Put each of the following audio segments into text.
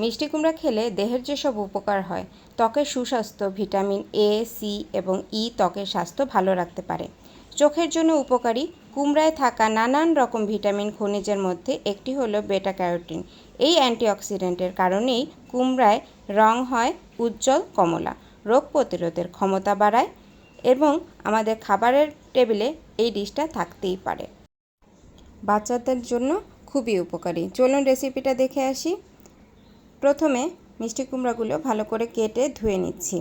মিষ্টি কুমড়া খেলে দেহের যেসব উপকার হয়, ত্বকের সুস্বাস্থ্য, ভিটামিন এ সি এবং ই ত্বকের স্বাস্থ্য ভালো রাখতে পারে। চোখের জন্য উপকারী কুমড়ায় থাকা নানান রকম ভিটামিন খনিজের মধ্যে একটি হলো বেটা ক্যারোটিন এই অ্যান্টিঅক্সিডেন্টের কারণেই কুমড়ায় রং হয় উজ্জ্বল কমলা, রোগ প্রতিরোধের ক্ষমতা বাড়ায় এবং আমাদের খাবারের টেবিলে এই ডিশটা থাকতেই পারে। বাচ্চাদের জন্য খুবই উপকারী। চলুন রেসিপিটা দেখে আসি। প্রথমে মিষ্টি কুমড়াগুলো ভালো করে কেটে ধুয়ে নিচ্ছি।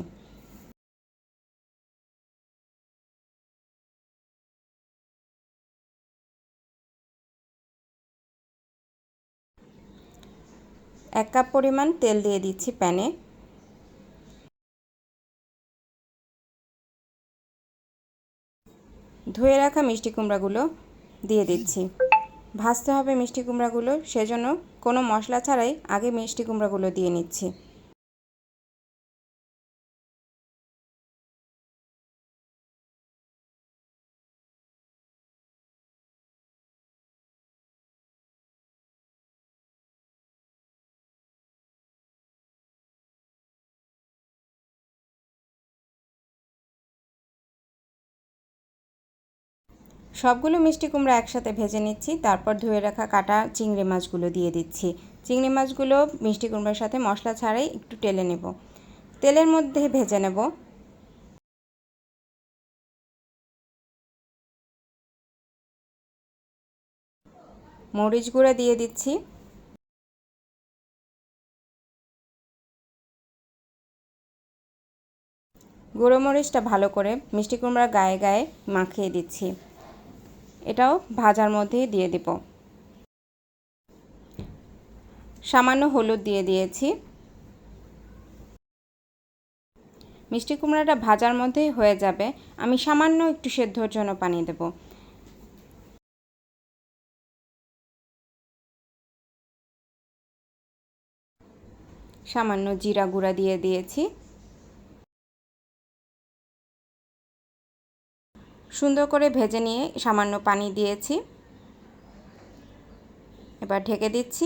এক কাপ পরিমাণ তেল দিয়ে দিচ্ছি প্যানে। ধুয়ে রাখা মিষ্টি কুমড়াগুলো দিয়ে দিচ্ছি। ভাজতে হবে মিষ্টি কুমড়াগুলো সেজন্য কোনো মশলা ছাড়াই আগে মিষ্টি কুমড়াগুলো দিয়ে নিচ্ছি। সবগুলো মিষ্টি কুমড়া একসাথে ভেজে নিচ্ছি, তারপর ধুয়ে রাখা কাটা চিংড়ি মাছগুলো দিয়ে দিচ্ছি। চিংড়ি মাছগুলো মিষ্টি কুমড়ার সাথে মশলা ছাড়াই একটু টেলে নেব। তেলের মধ্যে ভেজে নেব। মরিচ গুঁড়া দিয়ে দিচ্ছি। গুঁড়ো মরিচটা ভালো করে মিষ্টি কুমড়ার গায়ে গায়ে মাখিয়ে দিচ্ছি। এটাও ভাজার মধ্যেই দিয়ে দেব। সামান্য হলুদ দিয়ে দিয়েছি। মিষ্টি কুমড়াটা ভাজার মধ্যেই হয়ে যাবে। আমি সামান্য একটু সেদ্ধর জন্য পানি দেব। সামান্য জিরা গুঁড়া দিয়ে দিয়েছি। সুন্দর করে ভেজে নিয়ে সামান্য পানি দিয়েছি। এবার ঢেকে দিচ্ছি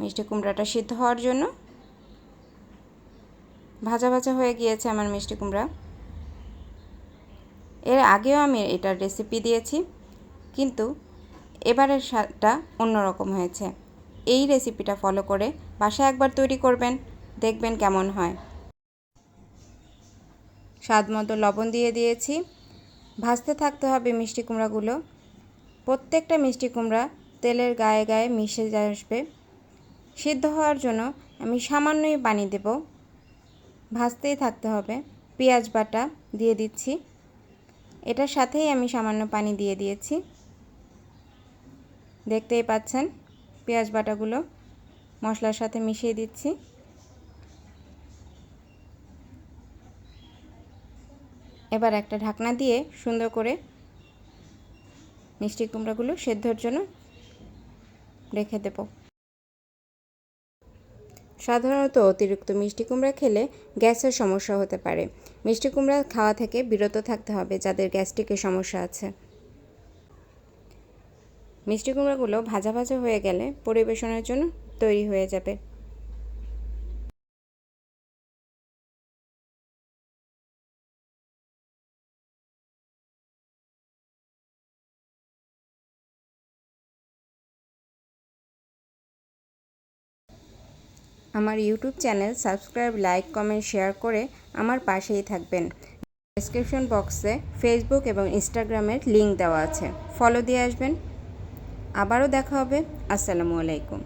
মিষ্টি কুমড়াটা সিদ্ধ হওয়ার জন্য। ভাজা ভাজা হয়ে গিয়েছে আমার মিষ্টি কুমড়া। এর আগেও আমি এটার রেসিপি দিয়েছি, কিন্তু এবারের স্বাদটা অন্যরকম হয়েছে। এই রেসিপিটা ফলো করে বাসায় একবার তৈরি করবেন, দেখবেন কেমন হয়। স্বাদ মতো লবণ দিয়ে দিয়েছি। ভাজতে থাকতে হবে মিষ্টি কুমড়াগুলো। প্রত্যেকটা মিষ্টি কুমড়া তেলের গায়ে গায়ে মিশে আসবে। সিদ্ধ হওয়ার জন্য আমি সামান্যই পানি দেব। ভাজতেই থাকতে হবে। পেঁয়াজ বাটা দিয়ে দিচ্ছি। এটার সাথেই আমি সামান্য পানি দিয়ে দিয়েছি। দেখতেই পাচ্ছেন পেঁয়াজ বাটাগুলো মশলার সাথে মিশিয়ে দিচ্ছি। এবার একটা ঢাকনা দিয়ে সুন্দর করে মিষ্টি কুমড়াগুলো সেদ্ধর জন্য রেখে দেব। সাধারণত অতিরিক্ত মিষ্টি কুমড়া খেলে গ্যাসের সমস্যা হতে পারে। মিষ্টি কুমড়া খাওয়া থেকে বিরত থাকতে হবে, যাদের গ্যাস্ট্রিকের সমস্যা আছে। মিষ্টি কুমড়াগুলো ভাজা ভাজা হয়ে গেলে পরিবেশনের জন্য তৈরি হয়ে যাবে। আমার YouTube channel subscribe, like, comment, share করে আমার পাশেই থাকবেন। ডিসক্রিপশন বক্সে ফেসবুক এবং ইনস্টাগ্রামের লিঙ্ক দেওয়া আছে। ফলো দিয়ে আসবেন। আবারও দেখা হবে। আসসালামু আলাইকুম।